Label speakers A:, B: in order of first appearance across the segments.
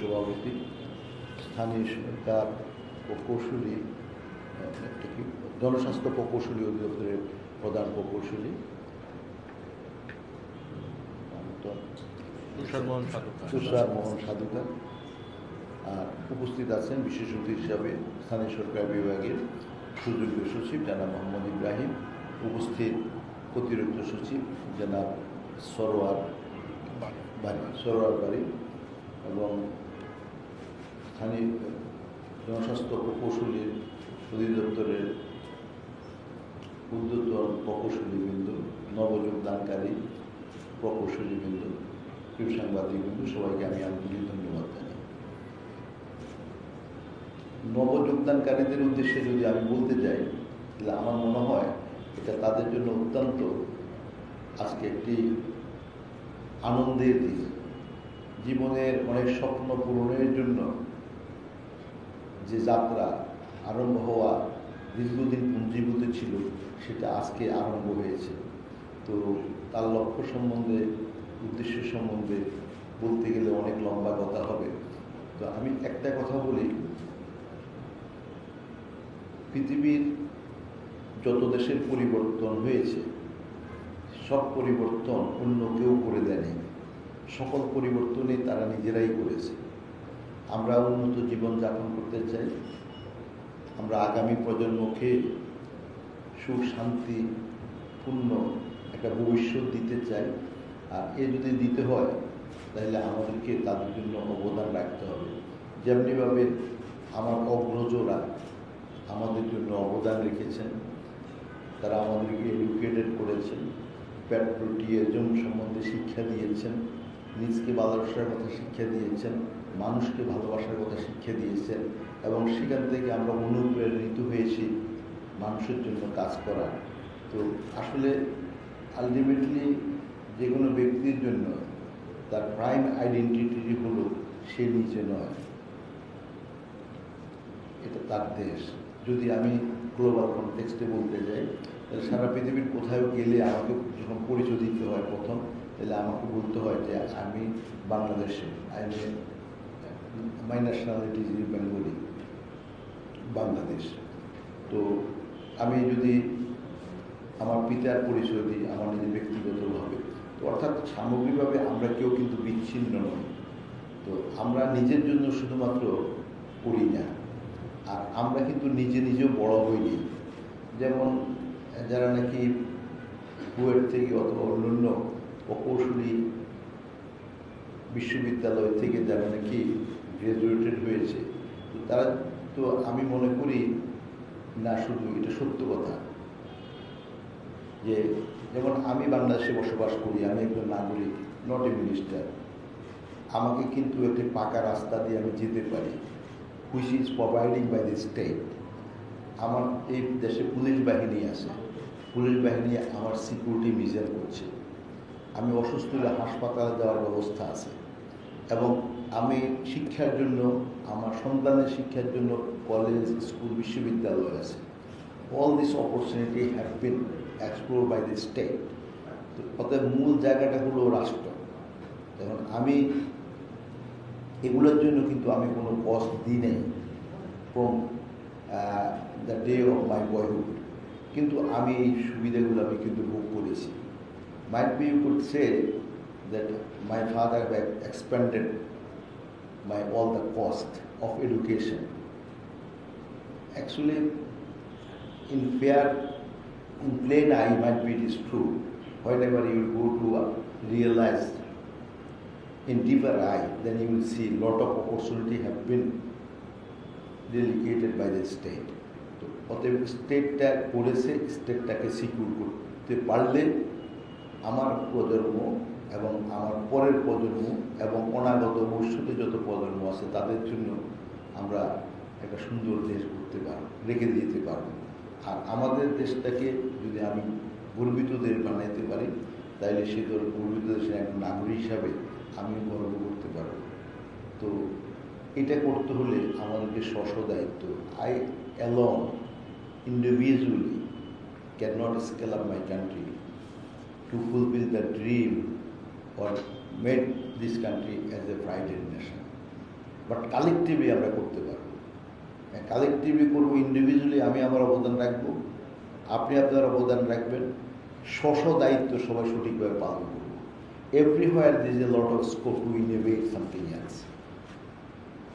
A: সভাপতি স্থানীয় সরকার প্রকৌশলী জনস্বাস্থ্য প্রকৌশলী অধিদপ্তরের প্রধান প্রকৌশলী।
B: তুষার মোহন সাধুকা
A: তুষার মোহন সাধুকা আর উপস্থিত আছেন বিশেষ অতিথি হিসাবে স্থানীয় সরকার বিভাগের সুযোগ্য সচিব জানাব মোহাম্মদ ইব্রাহিম। উপস্থিত অতিরিক্ত সচিব জানাব সরোয়ার বাড়ি। সরোয়ার বাড়ি। এবং স্থানীয় জনস্বাস্থ্য প্রকৌশলীর অধিদপ্তরের উদ্যোতন প্রকৌশলীবৃন্দ নবযোগদানকারী প্রকৌশলীবৃন্দ প্রিয় সাংবাদিকবৃন্দ সবাইকে আমি আন্তরিক ধন্যবাদ জানাই। নবযোগদানকারীদের উদ্দেশ্যে যদি আমি বলতে যাই, তাহলে আমার মনে হয় এটা তাদের জন্য অত্যন্ত আজকে একটি আনন্দের দিন। জীবনের অনেক স্বপ্ন পূরণের জন্য যে যাত্রা আরম্ভ হওয়া দীর্ঘদিন পুঞ্জীভূত ছিল, সেটা আজকে আরম্ভ হয়েছে। তো তার লক্ষ্য সম্বন্ধে, উদ্দেশ্য সম্বন্ধে বলতে গেলে অনেক লম্বা কথা হবে। তো আমি একটা কথা বলি। পৃথিবীর যত দেশের পরিবর্তন হয়েছে, সব পরিবর্তন অন্য কেউ করে দেয়নি। সকল পরিবর্তনই তারা নিজেরাই করেছে। আমরা উন্নত জীবন যাপন করতে চাই। আমরা আগামী প্রজন্মকে সুখ, শান্তি, পূর্ণ একটা ভবিষ্যৎ দিতে চাই। আর এ যদি দিতে হয়, তাহলে আমাদেরকে তাদের জন্য অবদান রাখতে হবে। যেমনিভাবে আমার অগ্রজরা আমাদের জন্য অবদান রেখেছেন, তারা আমাদেরকে এডুকেটেড করেছেন পেট্রোটিয়াজম সম্বন্ধে শিক্ষা দিয়েছেন, নিজকে ভালোবাসার কথা শিক্ষা দিয়েছেন। মানুষকে ভালোবাসার কথা শিক্ষা দিয়েছেন এবং সেখান থেকে আমরা অনুপ্রেরিত হয়েছি মানুষের জন্য কাজ করার তো আসলে আলটিমেটলি যে কোনো ব্যক্তির জন্য তার প্রাইম আইডেন্টিটি হলো সে নিচে নয়। এটা তার দেশ। যদি আমি গ্লোবাল কনটেক্সটে বলতে যাই, তাহলে সারা পৃথিবীর কোথাও গেলে আমাকে যখন পরিচয় দিতে হয় প্রথম, তাহলে আমাকে বলতে হয় যে আমি বাংলাদেশে I mean my nationality is Bengali Bangladesh তো আমি যদি আমার পিতার পরিচয় দিই, আমার নিজের ব্যক্তিগতভাবে, তো অর্থাৎ সামগ্রিকভাবে আমরা কেউ কিন্তু বিচ্ছিন্ন নই। তো আমরা নিজের জন্য শুধুমাত্র করি না, আর আমরা কিন্তু নিজে নিজেও বড় হইনি যেমন যারা নাকি কুয়েট থেকে অথবা অন্যান্য প্রকৌশলী বিশ্ববিদ্যালয় থেকে যারা নাকি গ্রাজুয়েটেড হয়েছে। তারা তো আমি মনে করি না শুধু এটা সত্য কথা। যে যেমন আমি বাংলাদেশে বসবাস করি, আমি একজন নাগরিক নট এ মিনিস্টার আমাকে কিন্তু একটি পাকা রাস্তা দিয়ে আমি যেতে পারি which is providing by the state আমার এই দেশে পুলিশ বাহিনী আছে। পুলিশ বাহিনী আমার সিকিউরিটি মেজার করছে। আমি অসুস্থ হলে হাসপাতালে যাওয়ার ব্যবস্থা আছে। এবং আমি শিক্ষার জন্য, আমার সন্তানের শিক্ষার জন্য কলেজ স্কুল বিশ্ববিদ্যালয় আছে। All this opportunity have been explore by the state অতএব মূল জায়গাটা হলো রাষ্ট্র। এখন আমি এগুলোর জন্য কিন্তু আমি কোনো কস্ট দিই নেই from the day of my boyhood কিন্তু আমি এই সুবিধাগুলো আমি কিন্তু ভোগ করেছি। Might be you could say that my father had expanded my all the cost of education. Actually, in fair, in plain eye, might be it is true. Whenever you go to uh, realize in deeper eye, then you will see lot of opportunity have been delegated by the state. তো অতএব স্টেটটা করেছে স্টেটটাকে secure করতে পারলে আমার প্রজন্ম এবং আমার পরের প্রজন্ম এবং অনাগত ভবিষ্যতে যত প্রজন্ম আছে, তাদের জন্য আমরা একটা সুন্দর দেশ করতে পারব, রেখে দিতে পারব। আর আমাদের দেশটাকে যদি আমি গর্বিত দেশ বানাইতে পারি তাহলে সে তোর গর্বিত দেশের এক নাগরিক হিসাবে আমি গর্ব করতে পারব। তো এটা করতে হলে আমাদেরকে স্ব দায়িত্ব। I along individually can not scale up my country to fulfill the dream or made this country as a pride nation. But collectively আমরা করতে পারব। কালেকটিভলি করব ইন্ডিভিজুয়ালি আমি আমার অবদান রাখব, আপনি আপনার অবদান রাখবেন স্ব দায়িত্ব সবাই সঠিকভাবে পালন করব। Everywhere these a lot of scope to innovate something else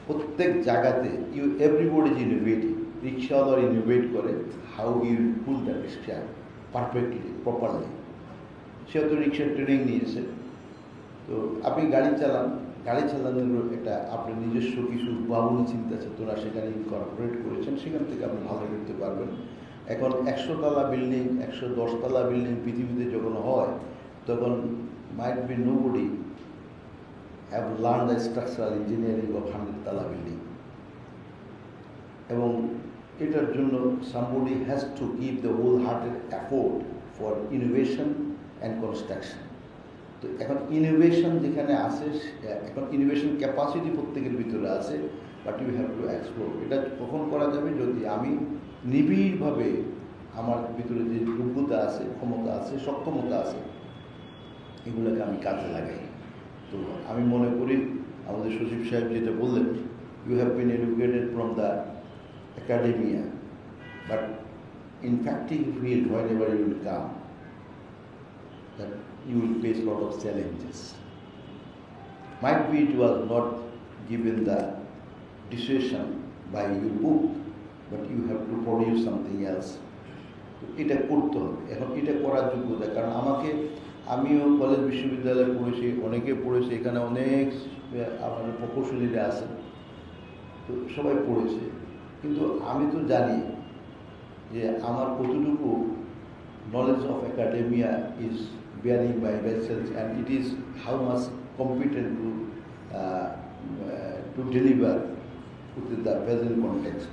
A: প্রত্যেক জায়গাতে ইউ এভরিবডি ইজ ইনোভেটিভ রিক্সাওয়ালা ইনোভেট করে how you pull the rickshaw perfectly properly সে তো রিক্সার ট্রেনিং নিয়েছে। তো আপনি গাড়ি চালান, গাড়ি চালানোর একটা আপনার নিজস্ব কিছু উদ্ভাবনী চিন্তা চেতনা সেখানে ইনকর্পোরেট করেছেন, সেখান থেকে আপনি ভালো করতে পারবেন। এখন একশো তলা বিল্ডিং একশো দশতলা বিল্ডিং পৃথিবীতে যখন হয়, তখন might be nobody have learn the structural engineering of hundred তালা বিল্ডিং এবং এটার জন্য somebody has to give the whole hearted afford for innovation and construction তো এখন ইনোভেশন যেখানে আছে এখন ইনোভেশন ক্যাপাসিটি প্রত্যেকের ভিতরে আছে but you have to explore এটা কখন করা যাবে? যদি আমি নিবিড়ভাবে আমার ভিতরে যে যোগ্যতা আছে ক্ষমতা আছে সক্ষমতা আছে এগুলোকে আমি কাজে লাগাই। তো আমি মনে করি আমাদের সচিব সাহেব যেটা বললেন you have been educated from the academia, but in practical field, ever will come, that you will face a lot of challenges. Might be it was not given the decision by your book, but you have to produce something else. এটা করতে হবে এখন এটা করার যোগ্যতা কারণ আমাকে আমিও কলেজ বিশ্ববিদ্যালয়ে পড়েছি অনেকে পড়েছে এখানে অনেক আমাদের প্রকৌশলীরা আছেন তো সবাই পড়েছে কিন্তু আমি তো জানি যে আমার কতটুকু knowledge of academia is bearing by vessels and it is how much competent to to deliver with the present context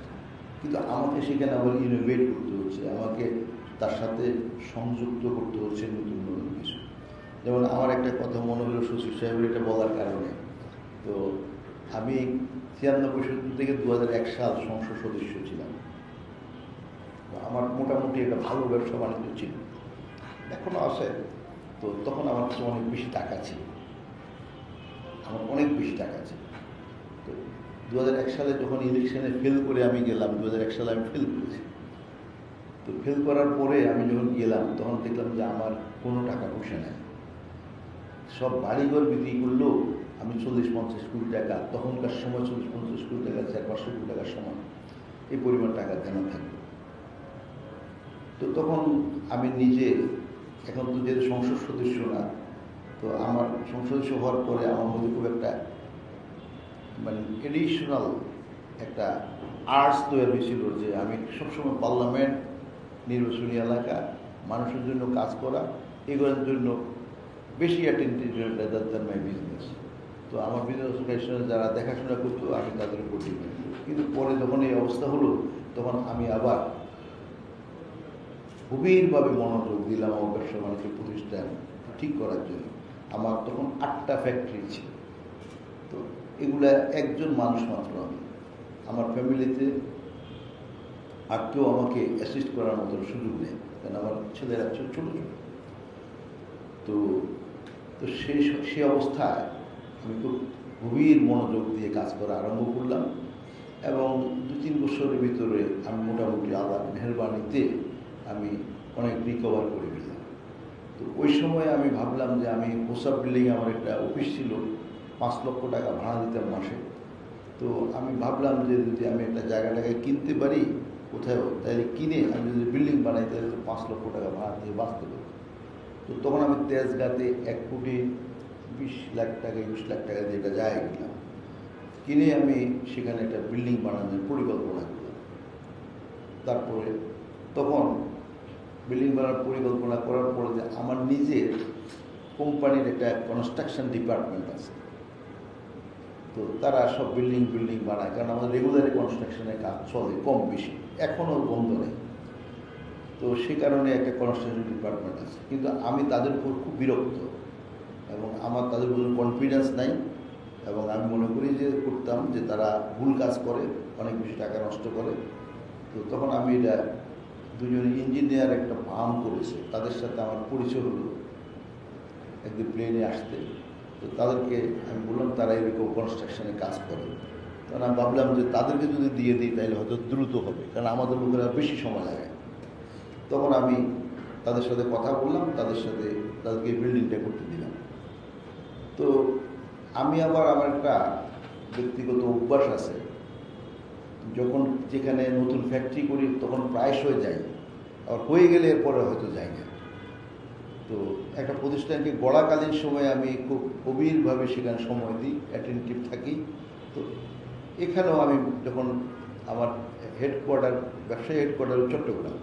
A: কিন্তু আমাকে সেখানে আবার ইনোভেট করতে হচ্ছে, আমাকে তার সাথে সংযুক্ত করতে হচ্ছে নতুন নতুন কিছু। যেমন আমার একটা কথা মনে হলো সচিব সাহেবের এটা বলার কারণে। তো আমি ছিয়ানব্বই সত্তর থেকে দু সাল সংসদ সদস্য ছিলাম। আমার মোটামুটি একটা ভালো ব্যবসা বাণিজ্য ছিল। এখনও আছে। তো তখন আমার কাছে অনেক বেশি টাকা ছিল। আমার অনেক বেশি টাকা ছিল। তো দু সালে যখন ইলেকশনে ফেল করে আমি গেলাম দু সালে আমি ফেল করেছি। তো ফেল করার পরে আমি যখন গেলাম, তখন দেখলাম যে আমার কোনো টাকা পয়সা নেই। সব বাড়িঘর বিক্রি করলেও আমি চল্লিশ পঞ্চাশ কোটি টাকা, তখনকার সময় চল্লিশ পঞ্চাশ কোটি টাকা চার পাঁচশো কোটি টাকার সময় এই পরিমাণ টাকা দেনা থাকবে? তো তখন আমি নিজে এখন তো যেহেতু সংসদ সদস্য না, তো আমার সংসদ সদস্য হওয়ার পরে আমার মধ্যে খুব একটা মানে এডিশনাল একটা আর্টস তৈরি হয়েছিল যে আমি সবসময় পার্লামেন্ট নির্বাচনী এলাকা, মানুষের জন্য কাজ করা, এগুলোর জন্য বেশি অ্যাটেন্টিভ দ্যান মাই বিজনেস তো আমার বিজনেস যারা দেখাশোনা করতো, আমি তাদের উপর কিন্তু পরে যখন এই অবস্থা হলো, তখন আমি আবার গভীরভাবে মনোযোগ দিলাম আমার ব্যবসা বাণিজ্য প্রতিষ্ঠান ঠিক করার জন্য। আমার তখন আটটা ফ্যাক্টরি ছিল। তো এগুলা একজন মানুষ মাত্র আমি। আমার ফ্যামিলিতে আর কেউ আমাকে অ্যাসিস্ট করার মতো সুযোগ নেই, কারণ আমার ছেলেরা ছোট ছোট তো তো সেই সে অবস্থায় আমি খুব গভীর মনোযোগ দিয়ে কাজ করা আরম্ভ করলাম এবং দু তিন বছরের ভিতরে আমি মোটামুটি আল্লাহ মেহরবানিতে আমি অনেক রিকভার করে ফেললাম তো ওই সময় আমি ভাবলাম যে আমি হোসাব বিল্ডিংয়ে আমার একটা অফিস ছিল, পাঁচ লক্ষ টাকা ভাড়া দিতাম মাসে। তো আমি ভাবলাম যে যদি আমি একটা জায়গাটাকে কিনতে পারি কোথাও তাহলে কিনে আমি যদি বিল্ডিং বানাই, তাহলে তো পাঁচ লক্ষ টাকা ভাড়া দিয়ে বাঁচতে পারি তো তখন আমি তেজগাতে এক কোটি বিশ লাখ টাকা, একুশ লাখ টাকা দিয়ে একটা জায়গা কিনলাম। কিনে আমি সেখানে একটা বিল্ডিং বানানোর পরিকল্পনা করলাম। তারপরে তখন বিল্ডিং বানানোর পরিকল্পনা করার পরে যে আমার নিজের কোম্পানির একটা কনস্ট্রাকশন ডিপার্টমেন্ট আছে। তো তারা সব বিল্ডিং বিল্ডিং বানায়, কারণ আমাদের রেগুলার কনস্ট্রাকশনের কাজ চলে কম বেশি, এখনও বন্ধ নেই। তো সে কারণে একটা কনস্ট্রাকশন ডিপার্টমেন্ট আছে। কিন্তু আমি তাদের উপর খুব বিরক্ত এবং আমার তাদের উপর কনফিডেন্স নাই এবং আমি মনে করি যে করতাম যে তারা ভুল কাজ করে, অনেক বেশি টাকা নষ্ট করে। তো তখন আমি এটা দুজন ইঞ্জিনিয়ার একটা ফার্ম করেছে, তাদের সাথে আমার পরিচয় হলো। একদিন প্লেনে আসতে। তো তাদেরকে আমি বললাম, তারা এরকম কনস্ট্রাকশনে কাজ করে। কারণ আমি ভাবলাম যে তাদেরকে যদি দিয়ে দিই, তাহলে হয়তো দ্রুত হবে, কারণ আমাদের লোকেরা বেশি সময় লাগে। তখন আমি তাদের সাথে কথা বললাম, তাদের সাথে তাদেরকে বিল্ডিংটা করতে দিলাম। তো আমি আবার আমার একটা ব্যক্তিগত অভ্যাস আছে। যখন যেখানে নতুন ফ্যাক্টরি করি, তখন প্রায়শই যাই আর হয়ে গেলে এরপরে হয়তো যাই না। তো একটা প্রতিষ্ঠানকে গড়াকালীন সময়ে আমি খুব গভীরভাবে সেখানে সময় দিই অ্যাটেন্টিভ থাকি। তো এখানেও আমি যখন আমার হেডকোয়ার্টার ব্যবসায়ী হেডকোয়ার্টার চট্টগ্রাম।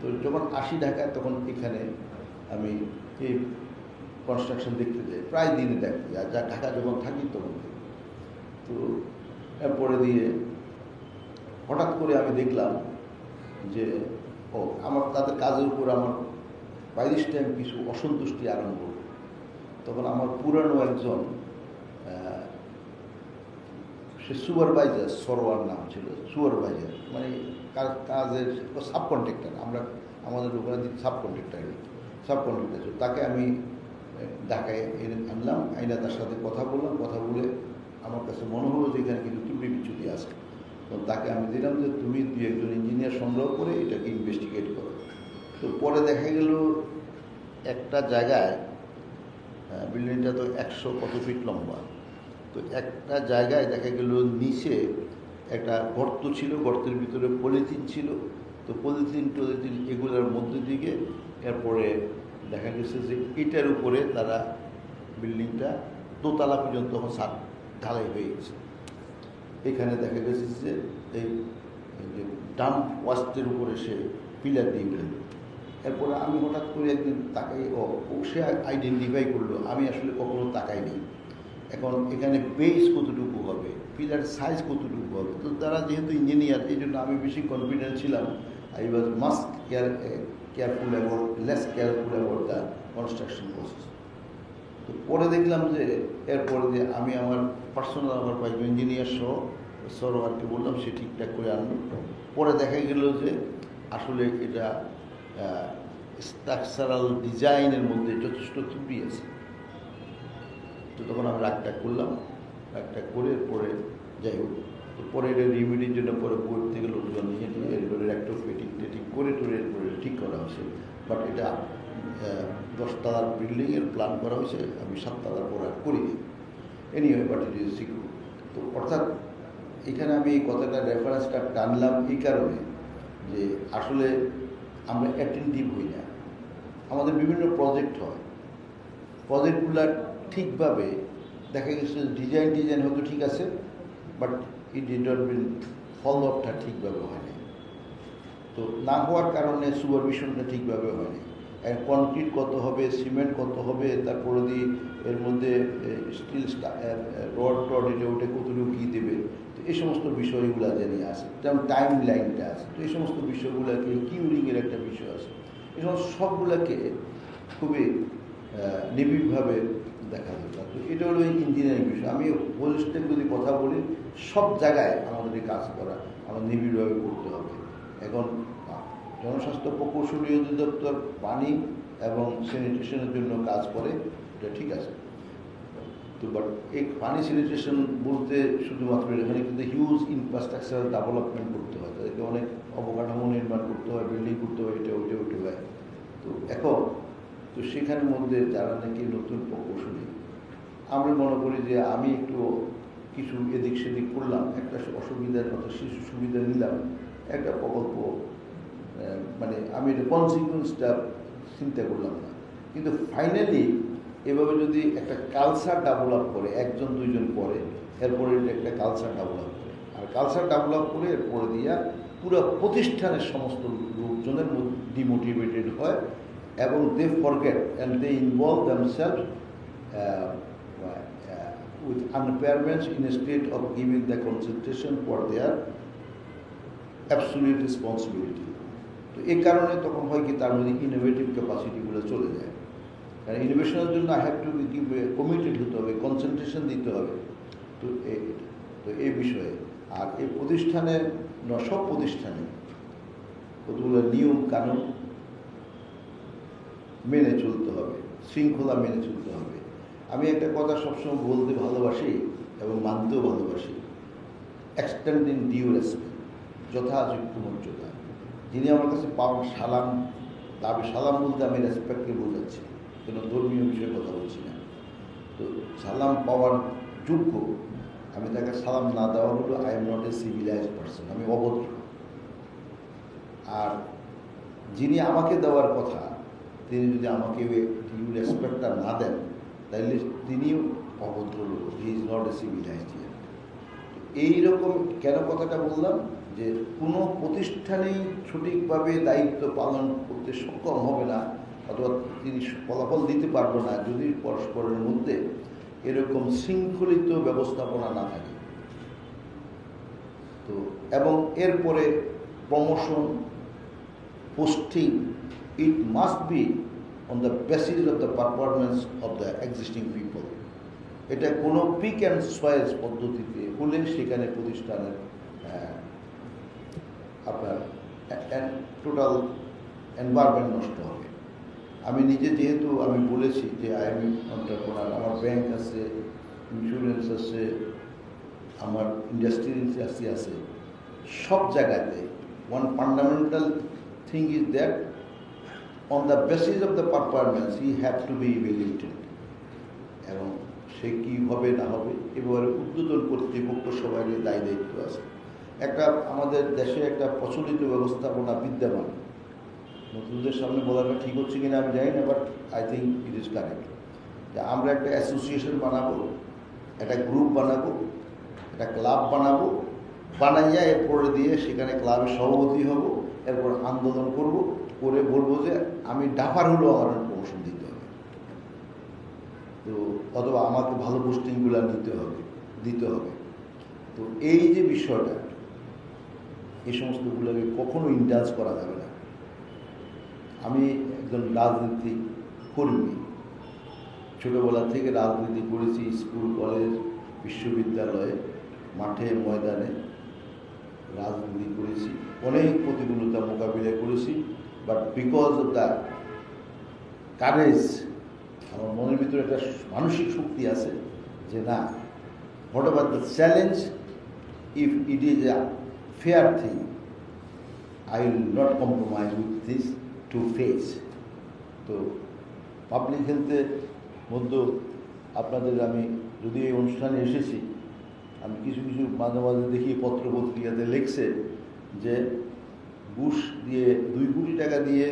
A: তো যখন আসি ঢাকায় তখন এখানে আমি এই কনস্ট্রাকশন দেখতে যাই। প্রায় দিনে দেখতে যাই। যা ঢাকা যখন থাকি, তখন তো এরপরে দিয়ে হঠাৎ করে আমি দেখলাম যে, ও, আমার তাদের কাজের উপর আমার বাই দিস টাইম কিছু অসন্তুষ্টি আরম্ভ হলো। তখন আমার পুরানো একজন সে সুপারভাইজার, সরোয়ার নাম ছিল, সুপারভাইজার মানে কাজের সাব কন্ট্রাক্টর আমরা আমাদের ওখানে সাব কন্ট্রাক্টর সাব কন্ট্রাক্টর ছিল, তাকে আমি ঢাকায় এনে আনলাম, আইনা তার সাথে কথা বললাম, কথা বলে আমার কাছে মনে হলো যে এখানে কিছু ত্রুটি বিচ্যুতি আছে তো তাকে আমি দিলাম যে তুমি দু একজন ইঞ্জিনিয়ার সংগ্রহ করে এটাকে ইনভেস্টিগেট করো। তো পরে দেখা গেল একটা জায়গায় বিল্ডিংটা তো একশো কত ফিট লম্বা। তো একটা জায়গায় দেখা গেল নিচে একটা গর্ত ছিল, গর্তের ভিতরে পলিথিন ছিল। তো পলিথিন টলিথিন এগুলোর মধ্যে দিকে এরপরে দেখা গেছে যে এটার উপরে তারা বিল্ডিংটা দোতলা পর্যন্ত সাত ঢালাই হয়ে গেছে। এখানে দেখা গেছে যে এই যে ডাম্প ওয়াস্টের উপরে সে পিলার দিয়ে গেল এরপরে আমি হঠাৎ করে একদিন তাকাই ও সে আইডেন্টিফাই করল, আমি আসলে কখনো তাকাইনি। এখন এখানে বেস কতটুকু হবে, পিলার সাইজ কতটুকু হবে? তো তারা যেহেতু ইঞ্জিনিয়ার এই জন্য আমি বেশি কনফিডেন্ট ছিলাম। I was must care careful about less careful about the construction process তো পরে দেখলাম যে, এরপরে যে আমি আমার পার্সোনাল আমার কয়েকজন ইঞ্জিনিয়ার সহ সরোয়ারকে বললাম সে ঠিকঠাক করে আনলো। পরে দেখা গেল যে আসলে এটা স্ট্রাকচারাল ডিজাইনের মধ্যে যথেষ্ট ত্রুটি আছে। তো তখন আমি রাগটা করলাম রাগটা করে পরে যাই হোক তো পরে এটা রিমিডির জন্য পরে বোর্ড থেকে লোকজন নিয়ে নিয়ে এরপরে একটা ফিটিং টেটিং করে টোরে এরপরে ঠিক করা হয়েছে। বাট এটা আহ, দশতলার বিল্ডিংয়ের প্ল্যান করা হয়েছে আমি সাততলার পরে আর করিনি। Anyway but it is secure তো অর্থাৎ এখানে আমি এই কথাটা রেফারেন্সটা টানলাম এই কারণে যে আসলে আমরা অ্যাটেন্টিভ হই না। আমাদের বিভিন্ন প্রজেক্ট হয়। প্রজেক্টগুলো ঠিকভাবে দেখা গেছে ডিজাইন ডিজাইন হয়তো ঠিক আছে but it did been follow আপটা ঠিকভাবে হয়নি। তো না হওয়ার কারণে সুপারভিশনটা ঠিকভাবে হয়নি। কনক্রিট কত হবে সিমেন্ট কত হবে, তারপরে দিয়ে এর মধ্যে স্টিল রড টড এটা ওটা কতটুকু কী দেবে? তো এই সমস্ত বিষয়গুলো জানি আছে যেমন টাইম লাইনটা আছে, তো এই সমস্ত বিষয়গুলোকে কিউরিংয়ের একটা বিষয় আছে। এই সমস্ত সবগুলোকে খুবই নিবিড়ভাবে দেখা দরকার। তো এটা হলো ইঞ্জিনিয়ারিং বিষয়। আমি হোলিস্টিক যদি কথা বলি, সব জায়গায় আমাদের কাজ করা, আমার নিবিড়ভাবে করতে হবে। এখন জনস্বাস্থ্য প্রকৌশলী অধিদপ্তর পানি এবং স্যানিটেশনের জন্য কাজ করে, এটা ঠিক আছে। তো বাট এই পানি স্যানিটেশন বলতে শুধুমাত্র এখানে কিন্তু হিউজ ইনফ্রাস্ট্রাকচার ডেভেলপমেন্ট করতে হয়। তাদেরকে অনেক অবকাঠামো নির্মাণ করতে হয় বিল্ডিং করতে হয়, এটা ওইটা ওইটা হয়। তো এখন, তো সেখানের মধ্যে যারা নাকি নতুন প্রকৌশলী, আমরা মনে করি যে আমি একটু কিছু এদিক সেদিক করলাম, একটা অসুবিধার কথা, শিশু সুবিধা নিলাম, একটা প্রকল্প মানে আমি এটা কনসিকুয়েন্সটা চিন্তা করলাম না। কিন্তু ফাইনালি এভাবে যদি একটা কালচার ডেভেলপ করে, একজন, দুইজন পরে এরপরে একটা কালচার ডেভেলপ করে। আর কালচার ডেভেলপ করে, এরপরে দিয়া পুরো প্রতিষ্ঠানের সমস্ত লোকজনের ডিমোটিভেটেড হয় এবং they forget and they involve with impairments in a state of giving the concentration for their absolute responsibility তো এই কারণে তখন হয় কি, তার মধ্যে ইনোভেটিভ ক্যাপাসিটিগুলো চলে যায়। কারণ ইনোভেশনের জন্য I have to give committed হতে হবে কনসেন্ট্রেশন দিতে হবে। তো তো এই বিষয়ে। আর এই প্রতিষ্ঠানের সব প্রতিষ্ঠানে কতগুলো নিয়ম, কানুন মেনে চলতে হবে, শৃঙ্খলা মেনে চলতে হবে। আমি একটা কথা সবসময় বলতে ভালোবাসি এবং মানতেও ভালোবাসি এক্সটেন্ডিং ডিউ রেসপেক্ট যথাযোগ্য মর্যাদা। যিনি আমার কাছে পাওয়া সালাম, দাবি সালাম বলতে আমি রেসপেক্টকে বোঝাচ্ছি, কোনো ধর্মীয় বিষয়ে কথা বলছি না। তো সালাম পাওয়ার যোগ্য, আমি তাকে সালাম না দেওয়া হলো I am not a civilize person আমি অভদ্র। আর যিনি আমাকে দেওয়ার কথা, তিনি যদি আমাকে ডিউ রেসপেক্টটা না দেন তাহলে তিনিও অভদ্র লোক he is not a civilise এইরকম কেন কথাটা বললাম? যে কোনো প্রতিষ্ঠানেই সঠিকভাবে দায়িত্ব পালন করতে সক্ষম হবে না অথবা তিনি ফলাফল দিতে পারবে না যদি পরস্পরের মধ্যে এরকম শৃঙ্খলিত ব্যবস্থাপনা না থাকে। তো এবং এরপরে promotion posting it must be on the basis of the performance of the existing people এটা কোনো পিক অ্যান্ড সয়েস পদ্ধতিতে হলে সেখানে প্রতিষ্ঠানের আহ, আপনার টোটাল এনভায়রনমেন্ট নষ্ট হবে। আমি নিজে যেহেতু আমি বলেছি যে আইএমই অন্টারপ্রনার আমার ব্যাংক আছে ইন্স্যুরেন্স আছে, আমার ইন্ডাস্ট্রি আছে সব জায়গাতে one fundamental thing is that on the basis of the performance he have to be evaluated এবং সে কী হবে, না হবে, এবারে উদ্বোধন করতে কর্তৃপক্ষ সবাই দায়ী দায়িত্ব আছে। একটা আমাদের দেশে একটা প্রচলিত ব্যবস্থাপনা বিদ্যমান। নতুনদের সামনে বলাটা ঠিক হচ্ছে কিনা আমি জানি না but I think it is correct যে আমরা একটা অ্যাসোসিয়েশন বানাবো, একটা গ্রুপ বানাবো, একটা ক্লাব বানাবো, বানাইয়া এরপরে দিয়ে সেখানে ক্লাবের সভাপতি হব, এরপর আন্দোলন করব, করে বলব যে আমি ডাফার হলেও আমার প্রমোশন দিতে হবে। তো অথবা আমাকে ভালো পোস্টিংগুলো নিতে হবে, দিতে হবে। তো এই যে বিষয়টা এই সমস্তগুলোকে কখনো ইন্ডালজ করা যাবে না। আমি একজন রাজনীতি কর্মী। ছোটোবেলা থেকে রাজনীতি করেছি স্কুল, কলেজ, বিশ্ববিদ্যালয়ে, মাঠে, ময়দানে। রাজনীতি করেছি, অনেক প্রতিকূলতা মোকাবিলা করেছি but because of the courage আমার মনের ভিতরে একটা মানসিক শক্তি আছে যে না whatever the challenge if it is fair thing I will not compromise with this to face তো পাবলিক হেলথের মধ্যে আপনাদের আমি যদি এই অনুষ্ঠানে এসেছি, আমি কিছু কিছু মাঝে মাঝে দেখি পত্র পত্রিকাতে লিখছে যে বুশ দিয়ে, দুই কোটি টাকা দিয়ে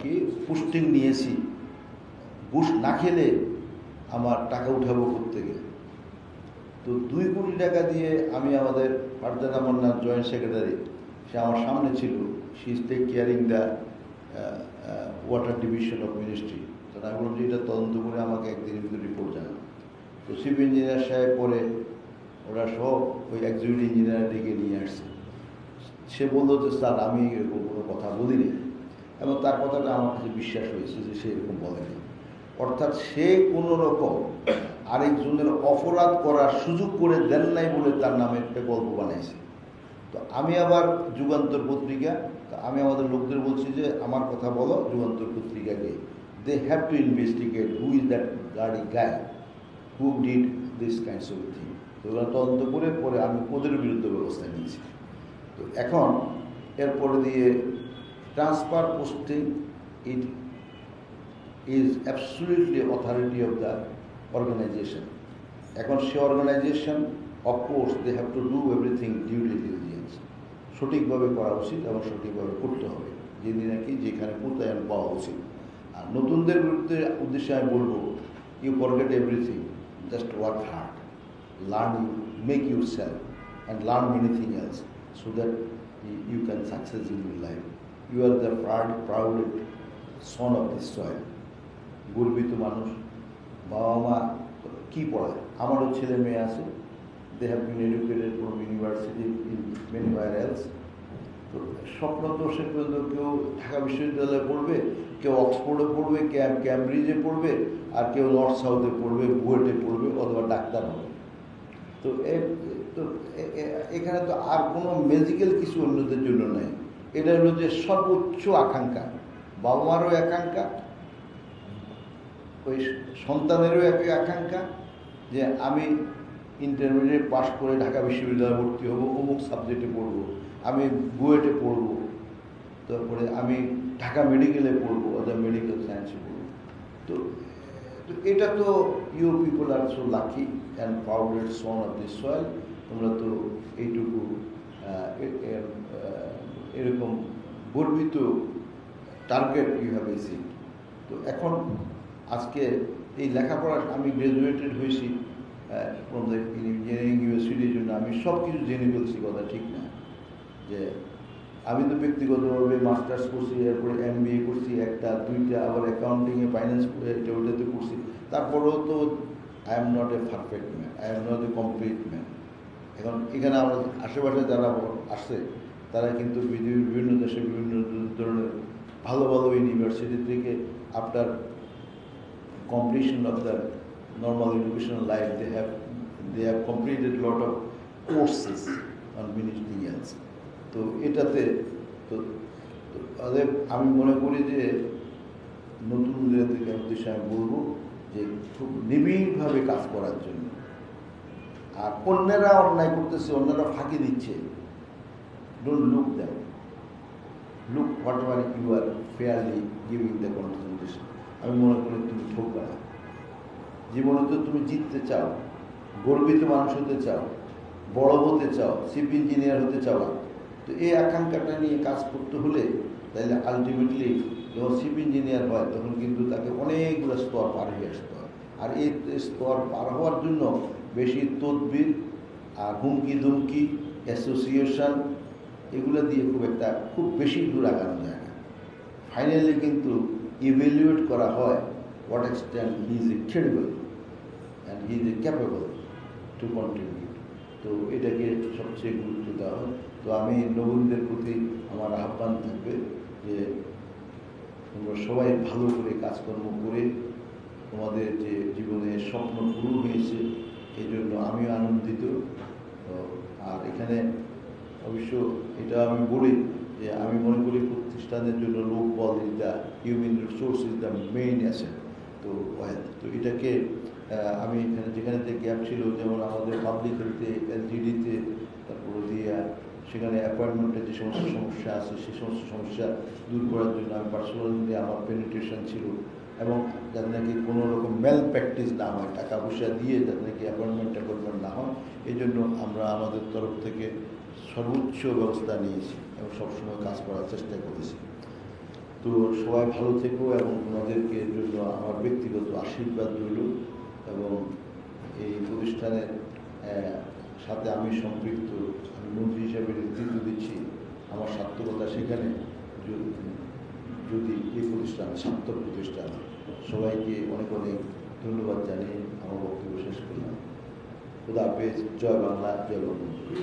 A: কি পোস্টিং নিয়েছি। বুশ না খেলে আমার টাকা উঠাবো থেকে তো দুই কোটি টাকা দিয়ে আমি আমাদের ফারজানা মান্নার জয়েন্ট সেক্রেটারি, সে আমার সামনে ছিল। She is take caring the water division of ministry তো আমি বললাম যে এটা তদন্ত করে আমাকে একদিনের ভিতরে রিপোর্ট জানান। তো চিফ ইঞ্জিনিয়ার সাহেব পরে ওরা সব ওই এক্সিকিউটিভ ইঞ্জিনিয়ার ডেকে নিয়ে আসছে। সে বলল যে, স্যার, আমি এরকম কোনো কথা বলিনি। এবং তার কথাটা আমার কাছে বিশ্বাস হয়েছে যে সে এরকম বলেনি। অর্থাৎ সে কোনো রকম আরেকজনের অপরাধ করার সুযোগ করে দেন নাই বলে তার নামে একটা গল্প বানাইছে। তো আমি আবার যুগান্তর পত্রিকা, তো আমি আমাদের লোকদের বলছি যে, আমার কথা বলো, Jugantor পত্রিকাকে। They have to investigate who is that গাড়ি guy who did this kinds of thing তো তদন্ত করে, পরে আমি ওদের বিরুদ্ধে ব্যবস্থা নিয়েছি। তো এখন এরপরে দিয়ে transfer posting it is absolutely authority of the organization এখন সে organization of course they have to do everything due diligence সঠিকভাবে করা উচিত এবং সঠিকভাবে করতে হবে। যিনি নাকি যেখানে প্রত্যয়ন পাওয়া উচিত। আর নতুনদের বিরুদ্ধে উদ্দেশ্যে আমি বলব you forget everything just work hard learn you make yourself and learn many thing else so that you can success in your life you are the proud proud son of this soil গর্বিত মানুষ। বাবা মা কী পড়ায়? আমারও ছেলে মেয়ে আছে। They have been educated from university in many else তো স্বপ্ন তো সে পর্যন্ত কেউ ঢাকা বিশ্ববিদ্যালয়ে পড়বে, কেউ অক্সফোর্ডে পড়বে ক্যাম ক্যামব্রিজে পড়বে, আর কেউ নর্থ সাউথে পড়বে, বুয়েটে পড়বে, অথবা ডাক্তার হবে। তো তো এখানে তো আর কোনো মেজিক্যাল কিছু অন্যদের জন্য নেই। এটা হলো যে সর্বোচ্চ আকাঙ্ক্ষা। বাবা মারও আকাঙ্ক্ষা ওই সন্তানেরও একই আকাঙ্ক্ষা যে আমি ইন্টারমিডিয়েট পাশ করে ঢাকা বিশ্ববিদ্যালয়ে ভর্তি হব, অমুক সাবজেক্টে পড়ব, আমি বুয়েটে পড়ব, তারপরে আমি ঢাকা মেডিকেলে পড়ব অথবা মেডিকেল সায়েন্সে পড়ব। তো তো এটা তো you people are so lucky and proud son of this soil তোমরা তো এইটুকু এরকম গর্বিত টার্গেট ইউ হ্যাভ এসিভ তো এখন আজকে এই লেখাপড়া আমি গ্রাজুয়েটেড হয়েছি ইঞ্জিনিয়ারিং ইউনিভার্সিটির জন্য আমি সব কিছু জেনে ফেলছি কথা ঠিক না? যে আমি তো ব্যক্তিগতভাবে মাস্টার্স করছি, এরপরে এম করছি, একটা, দুইটা, আবার অ্যাকাউন্টিংয়ে ফাইন্যান্স এটা ওটাতে করছি। তারপরেও তো I am not a perfect man I am not a complete man এখন এখানে আমার আশেপাশে যারা আসছে, তারা কিন্তু বিভিন্ন দেশে বিভিন্ন ধরনের ভালো ভালো ইউনিভার্সিটি থেকে after completion of the normal educational life, they have they have completed lot of courses on many else. তো এটাতে তো আমি মনে করি যে নতুনদের দিকে উদ্দেশ্যে আমি বলব যে খুব নিবিড়ভাবে কাজ করার জন্য। আর অন্যেরা অন্যায় করতেছে অন্যরা ফাঁকি দিচ্ছে। Don't look them look whatever you are fairly giving the concentration আমি মনে করি তুমি ঠকবে না জীবনে তো তুমি জিততে চাও, গর্বিত মানুষ হতে চাও, বড় হতে চাও চিফ ইঞ্জিনিয়ার হতে চাও তো এই আকাঙ্ক্ষাটা নিয়ে কাজ করতে হলে তাহলে আলটিমেটলি যখন চিফ ইঞ্জিনিয়ার হয়, তখন কিন্তু তাকে অনেকগুলো স্তর পার হয়ে আসতে হয়। আর এই স্তর পার হওয়ার জন্য বেশি তদবির আর হুমকি ধুমকি অ্যাসোসিয়েশন এগুলো দিয়ে খুব একটা, খুব বেশি দূর আগানো যায় না। ফাইনালি কিন্তু ইভ্যালুয়েট করা হয় what extent he is credible and he is capable to contribute. তো এটাকে সবচেয়ে গুরুত্ব দেওয়া হয়। তো আমি নবীনদের প্রতি আমার আহ্বান থাকবে যে তোমরা সবাই ভালো করে কাজকর্ম করে তোমাদের যে জীবনে স্বপ্ন পূরণ হয়েছে এই জন্য আমিও আনন্দিত। আর এখানে অবশ্য এটা আমি বলি যে আমি মনে করি প্রতিষ্ঠানের জন্য লোক বল is the human resource is the main asset তো তো এটাকে আমি এখানে, যেখানে যে গ্যাপ ছিল, যেমন আমাদের পাবলিক হেলথে এলজিডিতে তারপরে দিয়ে সেখানে অ্যাপয়েন্টমেন্টের যে সমস্ত সমস্যা আছে সেই সমস্ত সমস্যা দূর করার জন্য আমি পার্সোনালি আমার পেনিট্রেশন ছিল এবং যাতে নাকি কোনো রকম মেল প্র্যাকটিস না হয়, টাকা পয়সা দিয়ে যাতে নাকি অ্যাপয়েন্টমেন্ট অ্যাপয়েন্টমেন্ট না হয় এই জন্য আমরা আমাদের তরফ থেকে সর্বোচ্চ ব্যবস্থা নিয়েছি। এবং সবসময় কাজ করার চেষ্টা করেছি তো সবাই ভালো থেকো এবং তোমাদেরকে জন্য আমার ব্যক্তিগত আশীর্বাদ রইল এবং এই প্রতিষ্ঠানের সাথে আমি সম্পৃক্ত, আমি মন্ত্রী হিসাবে নেতৃত্ব দিচ্ছি, আমার সার্থকতা সেখানে যদি এই প্রতিষ্ঠান, সার্থক প্রতিষ্ঠান, সবাইকে অনেক অনেক ধন্যবাদ জানিয়ে আমার বক্তব্য শেষ করলাম। খুদা হাফেজ, জয় বাংলা, জয় বঙ্গবন্ধু।